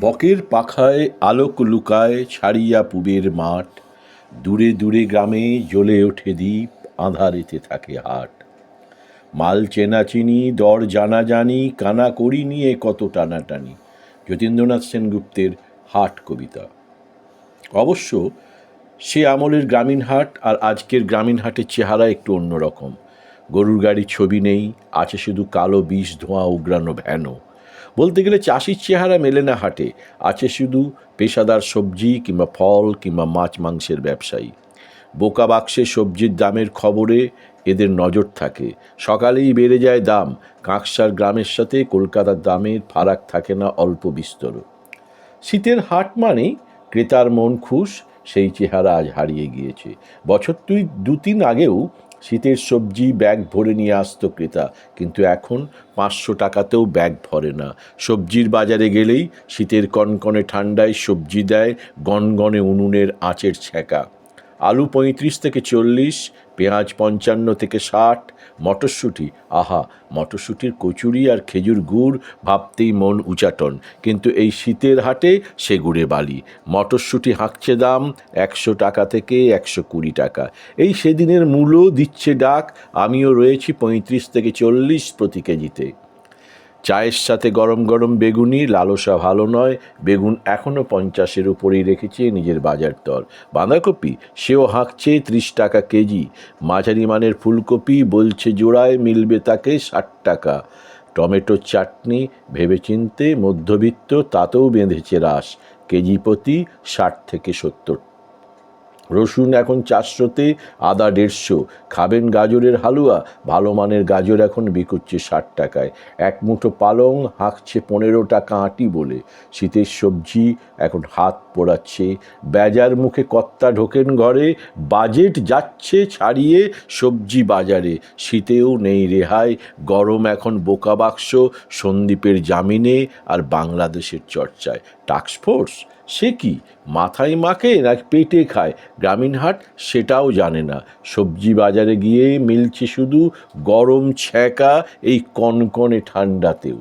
বকের পাখায় আলোক লুকায় ছাড়িয়া পুবের মাঠ। দূরে দূরে গ্রামে জ্বলে ওঠে দ্বীপ, আঁধারেতে থাকে হাট। মাল চেনাচিনি দর জানাজানি কানা করি নিয়ে কত টানাটানি। যতীন্দ্রনাথ সেনগুপ্তের হাট কবিতা। অবশ্য সে আমলের গ্রামীণ হাট আর আজকের গ্রামীণ হাটের চেহারা একটু অন্যরকম। গরুর গাড়ির ছবি নেই, আছে শুধু কালো বিষ ধোঁয়া, উগ্রানো ভ্যানও। বলতে গেলে চাষির চেহারা মেলে না হাটে। আছে শুধু পেশাদার সবজি কিংবা ফল কিংবা মাছ মাংসের ব্যবসায়ী। বোকা বাক্সে সবজির দামের খবরে এদের নজর থাকে। সকালেই বেড়ে যায় দাম। কাঁকসার গ্রামের সাথে কলকাতার দামের ফারাক থাকে না অল্প বিস্তর। শীতের হাট মানেই ক্রেতার মন খুশ, সেই চেহারা আজ হারিয়ে গিয়েছে। বছর তুই দু তিন আগেও শীতের সবজি ব্যাগ ভরে নিয়ে আসত ক্রেতা, কিন্তু এখন পাঁচশো টাকাতেও ব্যাগ ভরে না। সবজির বাজারে গেলেই শীতের কনকনে ঠান্ডায় সবজি দেয় গনগনে উনুনের আঁচের ছ্যাঁকা। আলু পঁয়ত্রিশ থেকে চল্লিশ, পেঁয়াজ পঞ্চান্ন থেকে ষাট, মটরশুঁটি। আহা, মটরশুঁটির কচুরি আর খেজুর গুড় ভাবতেই মন উচাটন। কিন্তু এই শীতের হাটে সে গুড়ে বালি। মটরশুঁটি হাঁকছে দাম একশো টাকা থেকে একশো কুড়ি টাকা। এই সেদিনের মূলও দিচ্ছে ডাক। আমিও রয়েছি পঁয়ত্রিশ থেকে চল্লিশ প্রতি কেজিতে। চায়ের সাথে গরম গরম বেগুনি, লালসা ভালো নয়। বেগুন এখনও পঞ্চাশের উপরেই রেখেছে নিজের বাজার দর। বাঁধাকপি, সেও হাঁকছে ত্রিশ টাকা কেজি। মাঝারি মানের ফুলকপি বলছে জোড়ায়, মিলবে তাকে ষাট টাকা। টমেটোর চাটনি, ভেবেচিন্তে মধ্যবিত্ত, তাতেও বেঁধেছে রাস কেজি প্রতি ষাট থেকে সত্তর রসুন এখন চারশোতে, আদা দেড়শো। খাবেন গাজরের হালুয়া, ভালো মানের গাজর এখন বিকুচ্ছে ষাট টাকায়। এক মুঠো পালং হাঁকছে পনেরো টাকা আঁটি বলে। শীতের সবজি এখন হাত পোড়াচ্ছে। বেজার মুখে কর্তা ঢোকেন ঘরে, বাজেট যাচ্ছে ছাড়িয়ে সবজি বাজারে। শীতেও নেই রেহাই, গরম এখন বোকা বাক্স, সন্দীপের জামিনে আর বাংলাদেশের চর্চায়। টাস্কফোর্স সে কি? মাথায় মাখে না পেটে খায়? গ্রামীণ হাট সেটাও জানে না। সবজি বাজারে গিয়ে মিলছে শুধু গরম ছ্যাঁকা এই কনকনে ঠান্ডাতেও।